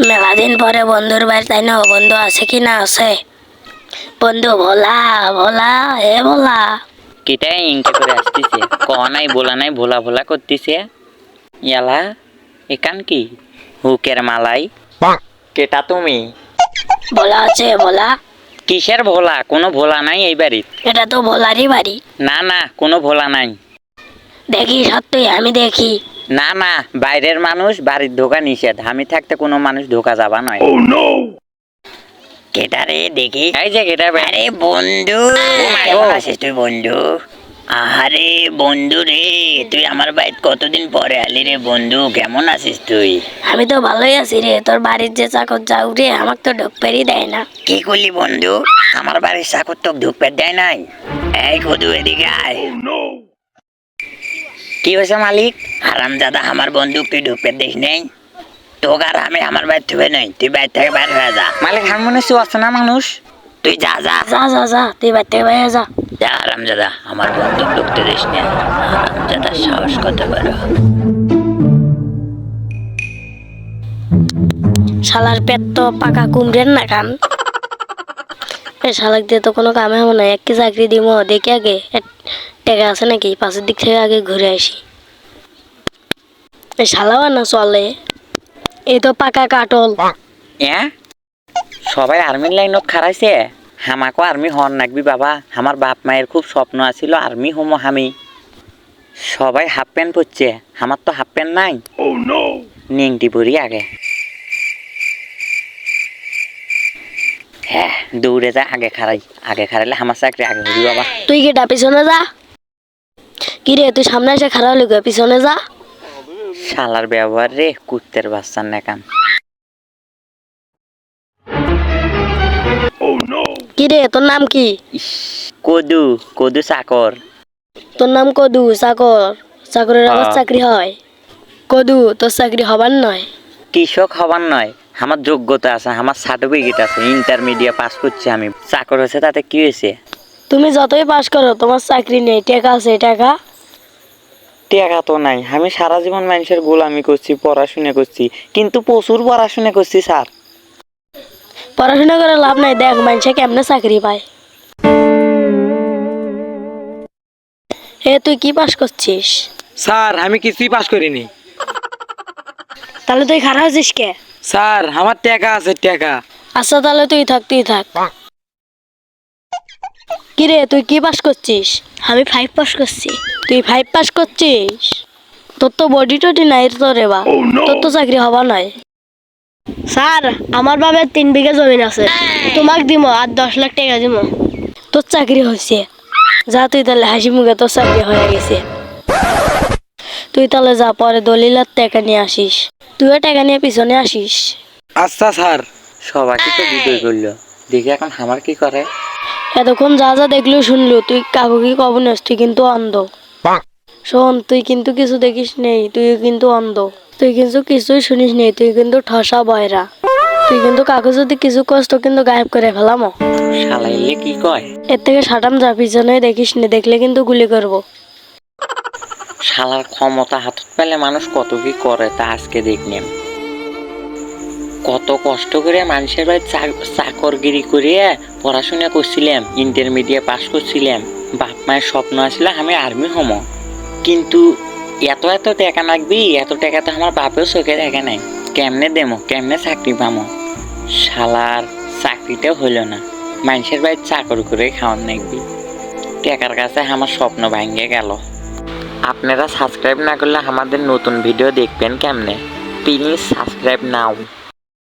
মেলা দিন পরে বন্ধুর বাড়ি তাই না বন্ধু আছে কি না আছে? বন্ধু ভোলা ভোলা হে ভোলা। কেটাই ইনকে করে আসতেছে? ক নাই বলা নাই ভোলা ভোলা করতেছে ইয়ালা একান কি? হুকের মালাই। কেটা তুমি? ভোলা আছে ভোলা। কিসের ভোলা? কোনো ভোলা নাই এই বাড়ির এটা তো ভোলারই বাড়ি না না কোনো ভোলা নাই। দেখি সত্যি আমি দেখি। না না বাইরের মানুষ বাড়ির ঢোকা নিষেধ। আমি থাকতে কোনো মানুষ ঢোকা যাবা নয়। কেটা রে দেখি। এই যে কেটা আরে বন্ধু কেমন আছিস তুই বন্ধু? আরে বন্ধু রে তুই আমার বাড়িতে কতদিন পরে আলি রে বন্ধু? কেমন আছিস তুই? আমি তো ভালোই আছি রে। তোর বাড়ির যে চাকর যাও রে আমাকে তো ঢোকপেরই দেয় না। কি করলি বন্ধু? আমার বাড়ির চাকর তো ঢুকপেট দেয় নাই? এই কদু এদিকে আয়। কি হয়েছে মালিক? আরাম দাদা আমার বন্ধু ঢুকপেট দিস নেই। তোকে আর আমি আমার বাড়ি থেকে নেই তুই বাড়ি থেকে বাইর হয়ে যা। মালিক আমার মনে হচ্ছে অচেনা মানুষ। তুই যা যা। যা যা যা তুই বাড়ি থেকে বাইরে যা। যা আরাম দাদা আমার বন্ধু ঢুকতে দিস না দাদা সাহস করতে পারো শালার পেট তো পাকা কুমড়ের না কান এ শালাক দিয়ে তো কোনো কামে হবে না একই চাকরি দিব দেখি আগে। টাকা আছে নাকি? পাশের দিক থেকে আগে ঘুরে আসি। শালাও না চলে। এই তো পাকা কাটল। হ্যাঁ সবাই আর্মির লাইনত খারাইছে হামাকো আর্মি হন নাকবি বাবা। আমার বাপ মায়ের খুব স্বপ্ন আছিল আর্মি হমো হামি। সবাই হাফ প্যান্ট পরছে। আমার তো হাফ প্যান্ট নাই। নিংটি পরি আগে। হ্যাঁ দৌড়ে যা আগে খারাই আগে খারাইলে আমার চাকরি আগে হবি বাবা। তুই কিটা পিছনে যা? কি রে তুই সামনে এসে খারাপ লিখে পিছনে যা। শালার ব্যবহার রে কুত্তের বাচ্চার নেকান কি রে তোর নাম কি? ইস, কদু কদু চাকর তোর নাম কদু চাকর চাকরের আবার হ্যাঁ। চাকরি হয়। কদু তোর চাকরি হবার নয়। কৃষক হবার নয় আমার যোগ্যতা আছে আমার সার্টিফিকেট আছে ইন্টারমিডিয়েট পাস করছি আমি। চাকর হয়েছে তাতে কি হয়েছে? তুমি যতই পাস করো তোমার চাকরি নেই টাকা আছে টাকা। টাকা তো নাই। আমি সারা জীবন মানুষের গোলামি করছি পড়াশোনা করছি কিন্তু প্রচুর পড়াশোনা করছি স্যার। পড়াশোনা করে লাভ নাই দেখ মানুষে কেমনে চাকরি পায়। এ তুই কি পাস করছিস? স্যার আমি কিছুই পাস করিনি। তাহলে তুই খারাপ হয়েছিস কে? স্যার আমার টাকা আছে টাকা। আচ্ছা তাহলে তুই থাক তুই থাক। কি রে তুই কি পাস করছিস? আমি ফাইভ পাস করছি। তুই ফাইভ পাস করছিস? তোর তো বডি টডি নাই তো রে বা তোর তো চাকরি হবা নয় স্যার আমার বাবার তিন বিঘা জমিন আছে। তোমাক দিব আর দশ লাখ টাকা দিব তোর চাকরি হয়েছে যা তুই তাহলে হাসি মুখে তোর চাকরি হয়ে গেছে। তুই তাহলে যা পরে দলিল আর টাকা নিয়ে আসিস। তুইও টাকা নিয়ে পিছনে আসিস। আচ্ছা স্যার। সবাইকে তো বিদয় করল। দেখি এখন আমার কি করে। এতক্ষণ যা যা দেখল শুনলো তুই কাকু কি কব নাস তুই কিন্তু অন্ধ। শোন তুই কিন্তু কিছু দেখিস নেই তুই কিন্তু অন্ধ। তুই কিন্তু কিছুই শুনিস নেই তুই কিন্তু ঠসা বয়রা। তুই কিন্তু কাকু যদি কিছু কষ্ট কিন্তু গায়েব করে ফেলামো। শালাইলে কি কয়? এর থেকে সাটাম যা পিছনে দেখিস নি দেখলে কিন্তু গুলি করব। শালার ক্ষমতা হাতত পেলে মানুষ কত কি করে তা আজকে দেখলাম। কত কষ্ট করে মানুষের বাড়ি চাক- চাকরগিরি করে পড়াশোনা করছিলাম ইন্টারমিডিয়েট পাস করছিলাম। বাপ মায়ের স্বপ্ন আসলে আমি আর্মি হম। কিন্তু এত এত টাকা লাগবি, এত টাকা তো আমার বাপেও চোখে দেখে নাই। কেমনে দেমো কেমনে চাকরি পামো শালার চাকরিটাও হইল না। মানুষের বাড়ি চাকর করে খাওয়ান লাগবি। টাকার কাছে আমার স্বপ্ন ভাঙ্গে গেল। আপনারা সাবস্ক্রাইব না করলে আমাদের নতুন ভিডিও দেখবেন কেমনে? Please subscribe now.